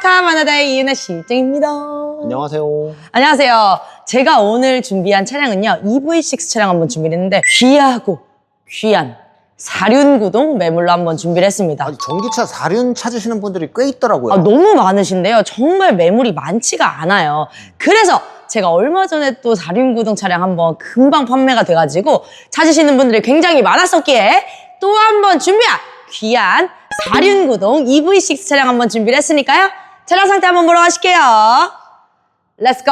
카마나다의 이은혜 실장입니다. 안녕하세요. 안녕하세요. 제가 오늘 준비한 차량은요, EV6 차량 한번 준비를 했는데, 귀하고 귀한 사륜구동 매물로 한번 준비를 했습니다. 아니, 전기차 사륜 찾으시는 분들이 꽤 있더라고요. 아, 너무 많으신데요. 정말 매물이 많지가 않아요. 그래서 제가 얼마 전에 또 사륜구동 차량 한번 금방 판매가 돼가지고 찾으시는 분들이 굉장히 많았었기에 또 한번 준비한 귀한 사륜구동 EV6 차량 한번 준비를 했으니까요. 차량 상태 한번 보러 가실게요. 렛츠고!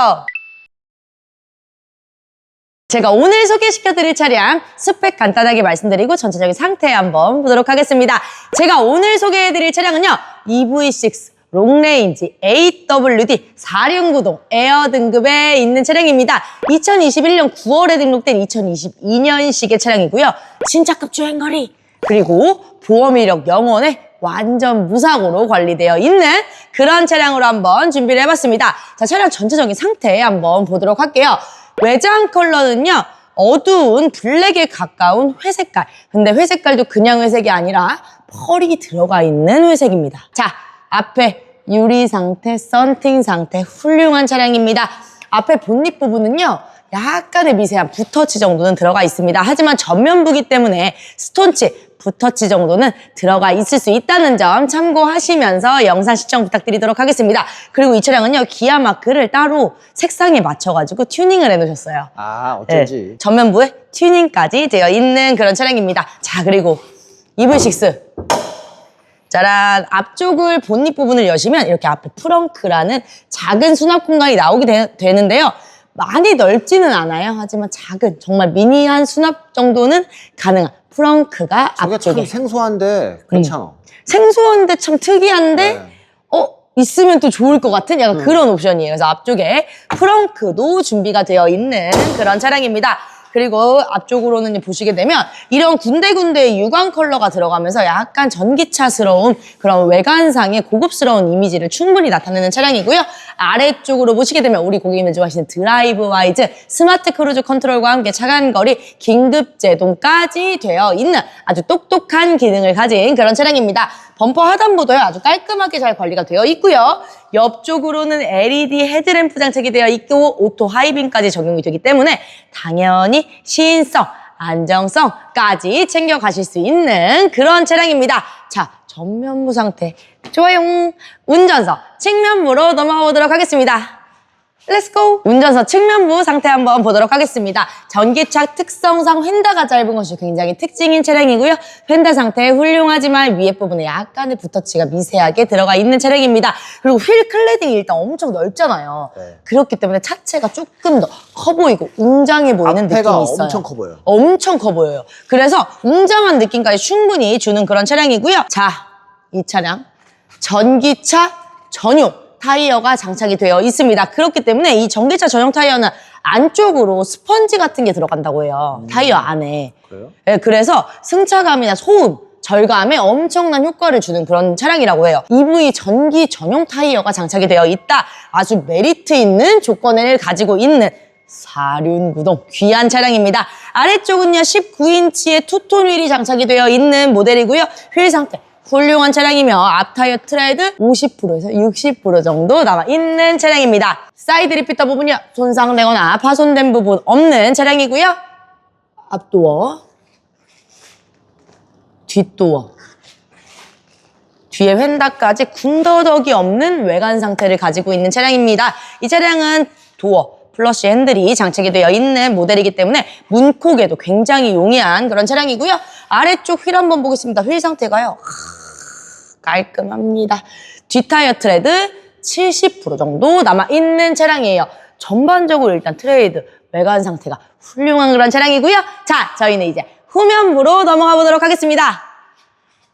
제가 오늘 소개시켜드릴 차량 스펙 간단하게 말씀드리고 전체적인 상태 한번 보도록 하겠습니다. 제가 오늘 소개해드릴 차량은요. EV6 롱레인지 AWD 4륜구동 에어 등급에 있는 차량입니다. 2021년 9월에 등록된 2022년식의 차량이고요. 신차급 주행거리 그리고 보험 이력 영원에 완전 무사고로 관리되어 있는 그런 차량으로 한번 준비를 해봤습니다. 자, 차량 전체적인 상태 한번 보도록 할게요. 외장 컬러는요, 어두운 블랙에 가까운 회색깔. 근데 회색깔도 그냥 회색이 아니라 펄이 들어가 있는 회색입니다. 자, 앞에 유리 상태, 썬팅 상태, 훌륭한 차량입니다. 앞에 본닛 부분은요, 약간의 미세한 붓터치 정도는 들어가 있습니다. 하지만 전면부기 때문에 스톤치, 붓터치 정도는 들어가 있을 수 있다는 점 참고하시면서 영상 시청 부탁드리도록 하겠습니다. 그리고 이 차량은요, 기아 마크를 따로 색상에 맞춰가지고 튜닝을 해놓으셨어요. 아, 네, 어쩐지. 전면부에 튜닝까지 되어 있는 그런 차량입니다. 자, 그리고 EV6. 짜란 앞쪽을 본닛 부분을 여시면 이렇게 앞에 프렁크라는 작은 수납 공간이 나오게 되, 는데요 많이 넓지는 않아요. 하지만 작은 정말 미니한 수납 정도는 가능한 프렁크가 저게 앞쪽에 참 생소한데 괜찮아. 생소한데 참 특이한데 네. 어 있으면 또 좋을 것 같은 약간 그런 옵션이에요. 그래서 앞쪽에 프렁크도 준비가 되어 있는 그런 차량입니다. 그리고 앞쪽으로는 보시게 되면 이런 군데군데 유광 컬러가 들어가면서 약간 전기차스러운 그런 외관상의 고급스러운 이미지를 충분히 나타내는 차량이고요. 아래쪽으로 보시게 되면 우리 고객님들 좋아하시는 드라이브 와이즈 스마트 크루즈 컨트롤과 함께 차간거리 긴급 제동까지 되어 있는 아주 똑똑한 기능을 가진 그런 차량입니다. 범퍼 하단부도요 아주 깔끔하게 잘 관리가 되어 있고요. 옆쪽으로는 LED 헤드램프 장착이 되어 있고 오토 하이빔까지 적용이 되기 때문에 당연히 시인성, 안정성까지 챙겨 가실 수 있는 그런 차량입니다. 자, 전면부 상태 좋아요. 운전석 측면부로 넘어가 보도록 하겠습니다. 렛츠고! 운전석 측면부 상태 한번 보도록 하겠습니다. 전기차 특성상 휀다가 짧은 것이 굉장히 특징인 차량이고요. 휀다 상태 훌륭하지만 위에 부분에 약간의 붓터치가 미세하게 들어가 있는 차량입니다. 그리고 휠 클레딩이 일단 엄청 넓잖아요. 네. 그렇기 때문에 차체가 조금 더 커 보이고 웅장해 보이는 느낌이 있어요. 엄청 커 보여요. 엄청 커 보여요. 그래서 웅장한 느낌까지 충분히 주는 그런 차량이고요. 자, 이 차량 전기차 전용 타이어가 장착이 되어 있습니다. 그렇기 때문에 이 전기차 전용 타이어는 안쪽으로 스펀지 같은 게 들어간다고 해요. 타이어 안에. 그래요? 예, 그래서 승차감이나 소음, 절감에 엄청난 효과를 주는 그런 차량이라고 해요. EV 전기 전용 타이어가 장착이 되어 있다. 아주 메리트 있는 조건을 가지고 있는 사륜구동 귀한 차량입니다. 아래쪽은요 19인치의 투톤 휠이 장착이 되어 있는 모델이고요. 휠 상태 훌륭한 차량이며 앞타이어 트레드 50%에서 60% 정도 남아 있는 차량입니다. 사이드 리피터 부분이요 손상되거나 파손된 부분 없는 차량이고요. 앞도어 뒷도어 뒤에 휀다까지 군더더기 없는 외관 상태를 가지고 있는 차량입니다. 이 차량은 도어 플러시 핸들이 장착이 되어 있는 모델이기 때문에 문콕에도 굉장히 용이한 그런 차량이고요. 아래쪽 휠 한번 보겠습니다. 휠 상태가요. 깔끔합니다. 뒷타이어 트레드 70% 정도 남아있는 차량이에요. 전반적으로 일단 트레이드 외관 상태가 훌륭한 그런 차량이고요. 자, 저희는 이제 후면부로 넘어가 보도록 하겠습니다.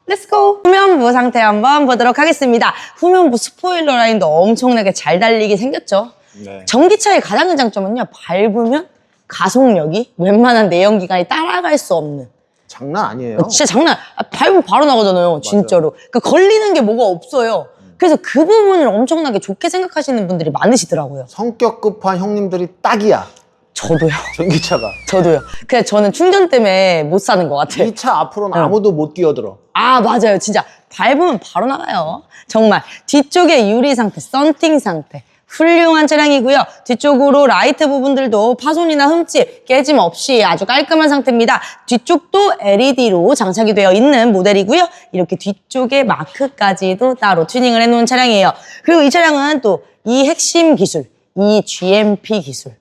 렛츠고! 후면부 상태 한번 보도록 하겠습니다. 후면부 스포일러 라인도 엄청나게 잘 달리게 생겼죠? 네. 전기차의 가장 큰 장점은요, 밟으면 가속력이 웬만한 내연기관이 따라갈 수 없는 장난 아니에요. 어, 진짜 장난 아, 밟으면 바로 나가잖아요 진짜로 그러니까 걸리는 게 뭐가 없어요 그래서 그 부분을 엄청나게 좋게 생각하시는 분들이 많으시더라고요 성격 급한 형님들이 딱이야. 저도요. 전기차가. 저도요. 그냥 저는 충전 때문에 못 사는 것 같아요. 이 차 앞으로는 아무도 못 끼어들어. 아, 맞아요. 진짜 밟으면 바로 나가요. 정말. 뒤쪽에 유리 상태, 썬팅 상태. 훌륭한 차량이고요. 뒤쪽으로 라이트 부분들도 파손이나 흠집, 깨짐 없이 아주 깔끔한 상태입니다. 뒤쪽도 LED로 장착이 되어 있는 모델이고요. 이렇게 뒤쪽에 마크까지도 따로 튜닝을 해놓은 차량이에요. 그리고 이 차량은 또 이 핵심 기술, 이 GMP 기술.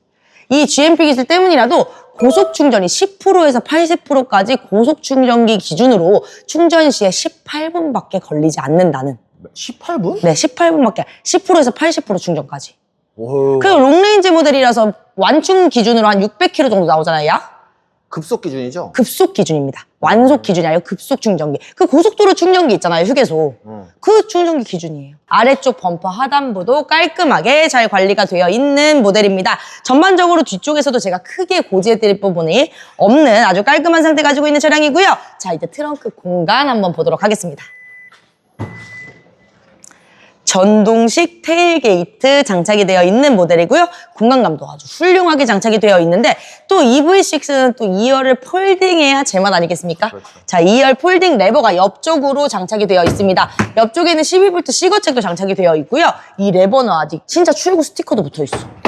이 GMP 기술 때문이라도 고속 충전이 10%에서 80%까지 고속 충전기 기준으로 충전 시에 18분밖에 걸리지 않는다는. 18분? 네, 18분밖에 10%에서 80% 충전까지. 오. 그리고 롱레인지 모델이라서 완충 기준으로 한 600km 정도 나오잖아요. 약? 급속 기준이죠? 급속 기준입니다. 완속 기준이 아니고 급속 충전기. 그 고속도로 충전기 있잖아요, 휴게소. 응. 그 충전기 기준이에요. 아래쪽 범퍼 하단부도 깔끔하게 잘 관리가 되어 있는 모델입니다. 전반적으로 뒤쪽에서도 제가 크게 고지해드릴 부분이 없는 아주 깔끔한 상태 가지고 있는 차량이고요. 자, 이제 트렁크 공간 한번 보도록 하겠습니다. 전동식 테일 게이트 장착이 되어 있는 모델이고요. 공간감도 아주 훌륭하게 장착이 되어 있는데 또 EV6는 또 2열을 폴딩해야 제맛 아니겠습니까? 그렇죠. 자, 2열 폴딩 레버가 옆쪽으로 장착이 되어 있습니다. 옆쪽에는 12V 시거잭도 장착이 되어 있고요. 이 레버는 아직 진짜 출고 스티커도 붙어 있어.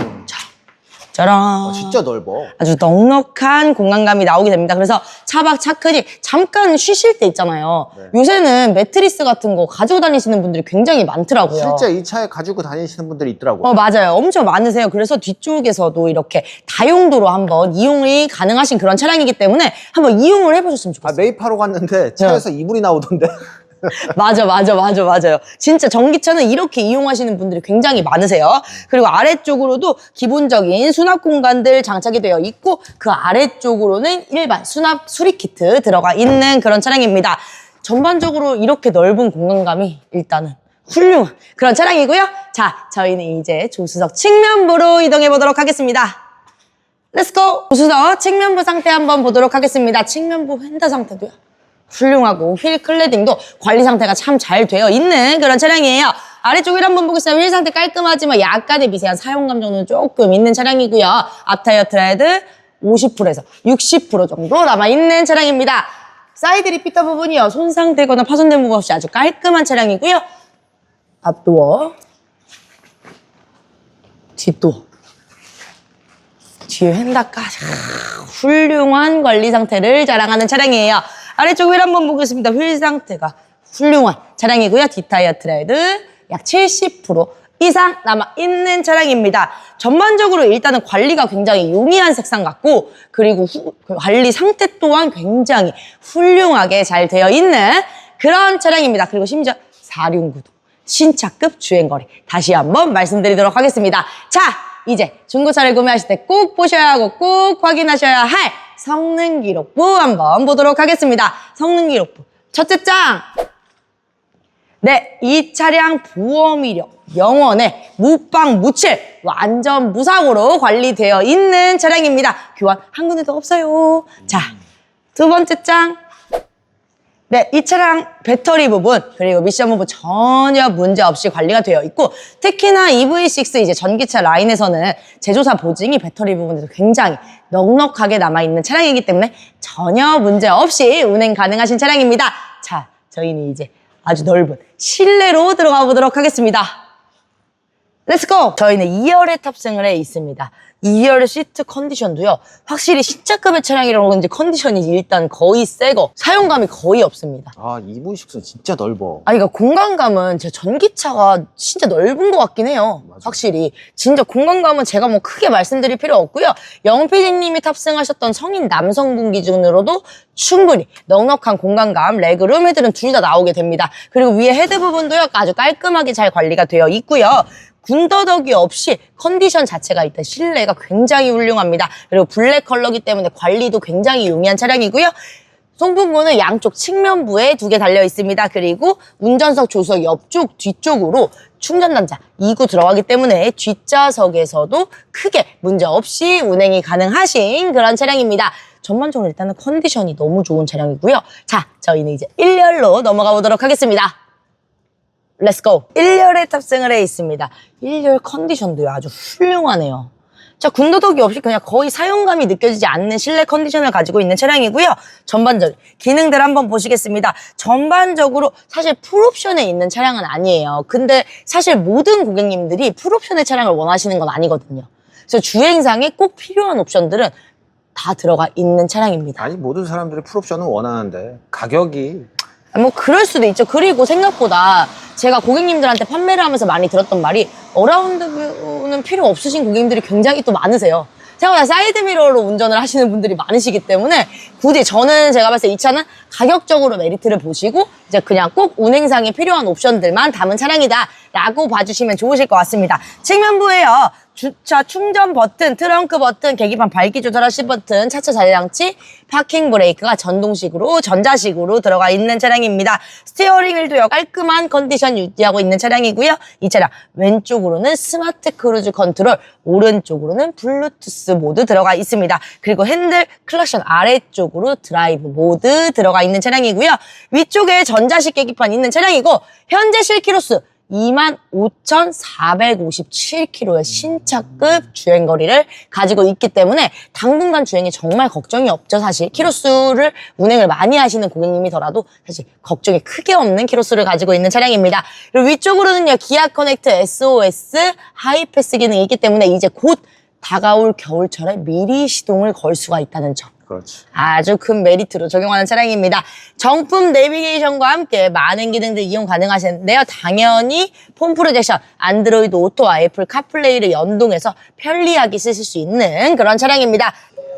자, 짜란. 아, 진짜 넓어. 아주 넉넉한 공간감이 나오게 됩니다. 그래서 차박 차크니 잠깐 쉬실 때 있잖아요. 네. 요새는 매트리스 같은 거 가지고 다니시는 분들이 굉장히 많더라고요. 실제 이 차에 가지고 다니시는 분들이 있더라고. 어, 맞아요. 엄청 많으세요. 그래서 뒤쪽에서도 이렇게 다용도로 한번 이용이 가능하신 그런 차량이기 때문에 한번 이용을 해보셨으면 아, 좋겠어요. 메이파로 갔는데 차에서 이불이 나오던데. 맞아, 맞아, 맞아, 맞아요. 진짜 전기차는 이렇게 이용하시는 분들이 굉장히 많으세요. 그리고 아래쪽으로도 기본적인 수납 공간들 장착이 되어 있고 그 아래쪽으로는 일반 수납 수리 키트 들어가 있는 그런 차량입니다. 전반적으로 이렇게 넓은 공간감이 일단은 훌륭한 그런 차량이고요. 자, 저희는 이제 조수석 측면부로 이동해 보도록 하겠습니다. 렛츠고! 조수석 측면부 상태 한번 보도록 하겠습니다. 측면부 휀다 상태도요. 훌륭하고 휠 클레딩도 관리 상태가 참 잘 되어 있는 그런 차량이에요. 아래쪽 휠 한번 보겠습니다. 휠 상태 깔끔하지만 약간의 미세한 사용감 정도는 조금 있는 차량이고요. 앞타이어 트레드 50%에서 60% 정도 남아있는 차량입니다. 사이드 리피터 부분이요. 손상되거나 파손된 부분 없이 아주 깔끔한 차량이고요. 앞도어 뒷도어 뒤에 휀다까지 아, 훌륭한 관리 상태를 자랑하는 차량이에요. 아래쪽 휠 한번 보겠습니다. 휠 상태가 훌륭한 차량이고요. 뒷타이어 트레드 약 70% 이상 남아있는 차량입니다. 전반적으로 일단은 관리가 굉장히 용이한 색상 같고 그리고 후- 그 관리 상태 또한 굉장히 훌륭하게 잘 되어 있는 그런 차량입니다. 그리고 심지어 4륜구도 신차급 주행거리 다시 한번 말씀드리도록 하겠습니다. 자, 이제 중고차를 구매하실 때 꼭 보셔야 하고 꼭 확인하셔야 할 성능 기록부 한번 보도록 하겠습니다. 성능 기록부 첫째 장. 네, 이 차량 보험 이력 영원에 무빵 무칠 완전 무사고로 관리되어 있는 차량입니다. 교환 한 군데도 없어요. 자, 두 번째 장. 네, 이 차량 배터리 부분 그리고 미션 부분 전혀 문제 없이 관리가 되어 있고 특히나 EV6 이제 전기차 라인에서는 제조사 보증이 배터리 부분에서 굉장히 넉넉하게 남아 있는 차량이기 때문에 전혀 문제 없이 운행 가능하신 차량입니다. 자, 저희는 이제 아주 넓은 실내로 들어가 보도록 하겠습니다. 렛츠고! 저희는 2열에 탑승을 해 있습니다. 2열 시트 컨디션도요. 확실히 신차급의 차량이라고 그런지 컨디션이 일단 거의 새거. 사용감이 거의 없습니다. 아, EV6는 진짜 넓어. 아니, 그러니까 공간감은 제 전기차가 진짜 넓은 것 같긴 해요. 맞아. 확실히. 진짜 공간감은 제가 뭐 크게 말씀드릴 필요 없고요. 영PD님이 탑승하셨던 성인 남성분 기준으로도 충분히 넉넉한 공간감, 레그룸, 헤드룸 둘다 나오게 됩니다. 그리고 위에 헤드 부분도요, 아주 깔끔하게 잘 관리가 되어 있고요. 군더더기 없이 컨디션 자체가 일단 실내가 굉장히 훌륭합니다. 그리고 블랙 컬러기 때문에 관리도 굉장히 용이한 차량이고요. 송부분은 양쪽 측면부에 두 개 달려 있습니다. 그리고 운전석 조수석 옆쪽 뒤쪽으로 충전 단자 2구 들어가기 때문에 뒷좌석에서도 크게 문제 없이 운행이 가능하신 그런 차량입니다. 전반적으로 일단은 컨디션이 너무 좋은 차량이고요. 자, 저희는 이제 1열로 넘어가 보도록 하겠습니다. 렛츠고! 1열에 탑승을 해 있습니다. 1열 컨디션도 아주 훌륭하네요. 자, 군더더기 없이 그냥 거의 사용감이 느껴지지 않는 실내 컨디션을 가지고 있는 차량이고요. 전반적 기능들 한번 보시겠습니다. 전반적으로 사실 풀옵션에 있는 차량은 아니에요. 근데 사실 모든 고객님들이 풀옵션의 차량을 원하시는 건 아니거든요. 그래서 주행상에 꼭 필요한 옵션들은 다 들어가 있는 차량입니다. 아니 모든 사람들이 풀옵션은 원하는데 가격이 뭐 그럴 수도 있죠. 그리고 생각보다 제가 고객님들한테 판매를 하면서 많이 들었던 말이 어라운드는 필요 없으신 고객님들이 굉장히 또 많으세요. 생각보다 사이드미러로 운전을 하시는 분들이 많으시기 때문에 굳이 저는 제가 봤을 때 이 차는 가격적으로 메리트를 보시고 이제 그냥 꼭 운행상에 필요한 옵션들만 담은 차량이다 라고 봐주시면 좋으실 것 같습니다. 측면부에요. 주차 충전 버튼, 트렁크 버튼, 계기판 밝기 조절하시 버튼, 차체 자리장치, 파킹 브레이크가 전동식으로 전자식으로 들어가 있는 차량입니다. 스티어링 휠도요 깔끔한 컨디션 유지하고 있는 차량이고요. 이 차량 왼쪽으로는 스마트 크루즈 컨트롤, 오른쪽으로는 블루투스 모드 들어가 있습니다. 그리고 핸들 클러션 아래쪽으로 드라이브 모드 들어가 있는 차량이고요. 위쪽에 전자식 계기판 있는 차량이고 현재 실키로수 25,457km의 신차급 주행 거리를 가지고 있기 때문에 당분간 주행에 정말 걱정이 없죠, 사실. 키로수를 운행을 많이 하시는 고객님이더라도 사실 걱정이 크게 없는 키로수를 가지고 있는 차량입니다. 그리고 위쪽으로는요, 기아 커넥트 SOS 하이패스 기능이 있기 때문에 이제 곧 다가올 겨울철에 미리 시동을 걸 수가 있다는 점. 그렇지. 아주 큰 메리트로 적용하는 차량입니다. 정품 내비게이션과 함께 많은 기능들 이용 가능하시는데요. 당연히 폰 프로젝션, 안드로이드 오토와 애플 카플레이를 연동해서 편리하게 쓰실 수 있는 그런 차량입니다.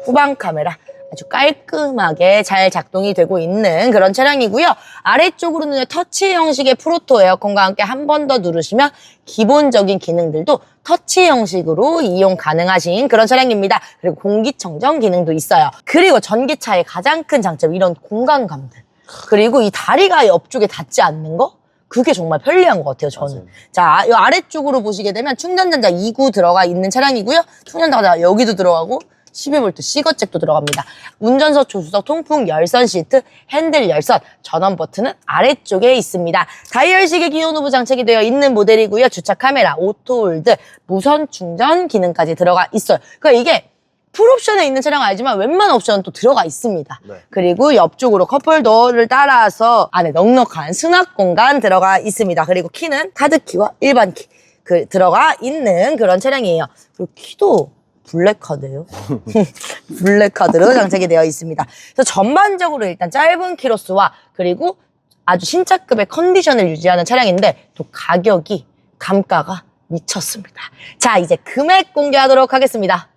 후방 카메라 아주 깔끔하게 잘 작동이 되고 있는 그런 차량이고요. 아래쪽으로는 터치 형식의 프로토 에어컨과 함께 한 번 더 누르시면 기본적인 기능들도 터치 형식으로 이용 가능하신 그런 차량입니다. 그리고 공기청정 기능도 있어요. 그리고 전기차의 가장 큰 장점 이런 공간감들. 그리고 이 다리가 옆쪽에 닿지 않는 거? 그게 정말 편리한 것 같아요, 저는. 맞아요. 자, 이 아래쪽으로 보시게 되면 충전전자 2구 들어가 있는 차량이고요. 충전전자 여기도 들어가고 12V C거잭도 들어갑니다. 운전석 조수석 통풍 열선 시트, 핸들 열선, 전원 버튼은 아래쪽에 있습니다. 다이얼식의 기온 오브 장착이 되어 있는 모델이고요. 주차 카메라, 오토홀드, 무선 충전 기능까지 들어가 있어요. 그러니까 이게 풀옵션에 있는 차량은 알지만 웬만한 옵션은 또 들어가 있습니다. 네. 그리고 옆쪽으로 컵홀더를 따라서 안에 넉넉한 수납 공간 들어가 있습니다. 그리고 키는 카드키와 일반 키 그 들어가 있는 그런 차량이에요. 그리고 키도 블랙카드예요. 블랙카드로 장착이 되어 있습니다. 그래서 전반적으로 일단 짧은 키로수와 그리고 아주 신차급의 컨디션을 유지하는 차량인데 또 가격이 감가가 미쳤습니다. 자, 이제 금액 공개하도록 하겠습니다.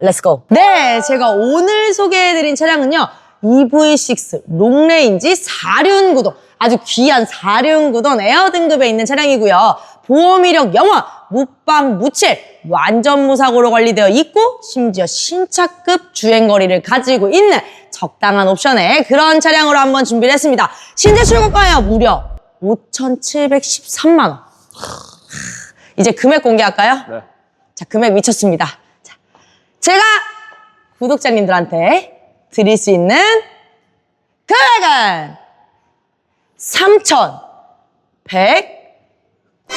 렛츠고. 네, 제가 오늘 소개해드린 차량은요. EV6 롱레인지 4륜 구동. 아주 귀한 4륜 구동 에어 등급에 있는 차량이고요. 보험 이력 영원, 무빵, 무칠, 완전 무사고로 관리되어 있고 심지어 신차급 주행거리를 가지고 있는 적당한 옵션의 그런 차량으로 한번 준비를 했습니다. 신제 출고가요 무려 5,713만 원. 이제 금액 공개할까요? 네. 자, 금액 미쳤습니다. 자, 제가 구독자님들한테 드릴 수 있는 금액은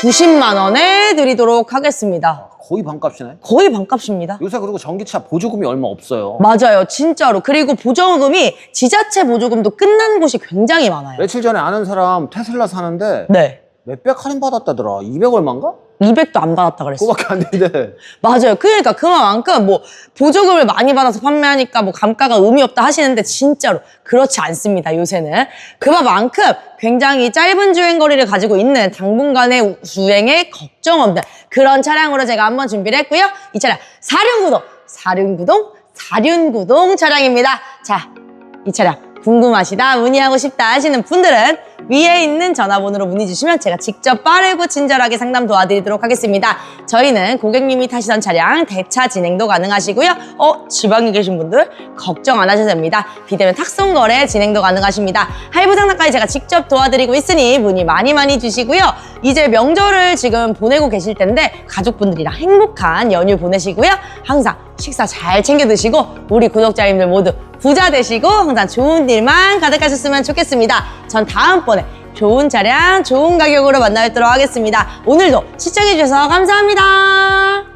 3,190만 원에 드리도록 하겠습니다. 거의 반값이네. 거의 반값입니다. 요새 그리고 전기차 보조금이 얼마 없어요. 맞아요, 진짜로. 그리고 보조금이 지자체 보조금도 끝난 곳이 굉장히 많아요. 며칠 전에 아는 사람 테슬라 사는데 네. 몇백 할인 받았다더라. 200 얼마인가? 200도 안 받았다 그랬어. 그거밖에 안 되는데. 맞아요. 그러니까 그만큼 뭐 보조금을 많이 받아서 판매하니까 뭐 감가가 의미 없다 하시는데 진짜로 그렇지 않습니다. 요새는 그만큼 굉장히 짧은 주행 거리를 가지고 있는 당분간의 주행에 걱정 없는 그런 차량으로 제가 한번 준비를 했고요. 이 차량 사륜구동, 사륜구동, 사륜구동 차량입니다. 자, 이 차량 궁금하시다, 문의하고 싶다 하시는 분들은 위에 있는 전화번호로 문의 주시면 제가 직접 빠르고 친절하게 상담 도와드리도록 하겠습니다. 저희는 고객님이 타시던 차량 대차 진행도 가능하시고요. 어, 지방에 계신 분들 걱정 안 하셔도 됩니다. 비대면 탁송 거래 진행도 가능하십니다. 할부 상담까지 제가 직접 도와드리고 있으니 문의 많이 많이 주시고요. 이제 명절을 지금 보내고 계실 텐데 가족분들이랑 행복한 연휴 보내시고요. 항상 식사 잘 챙겨 드시고 우리 구독자님들 모두 부자 되시고 항상 좋은 일만 가득하셨으면 좋겠습니다. 전 다음번에 좋은 차량, 좋은 가격으로 만나 뵙도록 하겠습니다. 오늘도 시청해주셔서 감사합니다.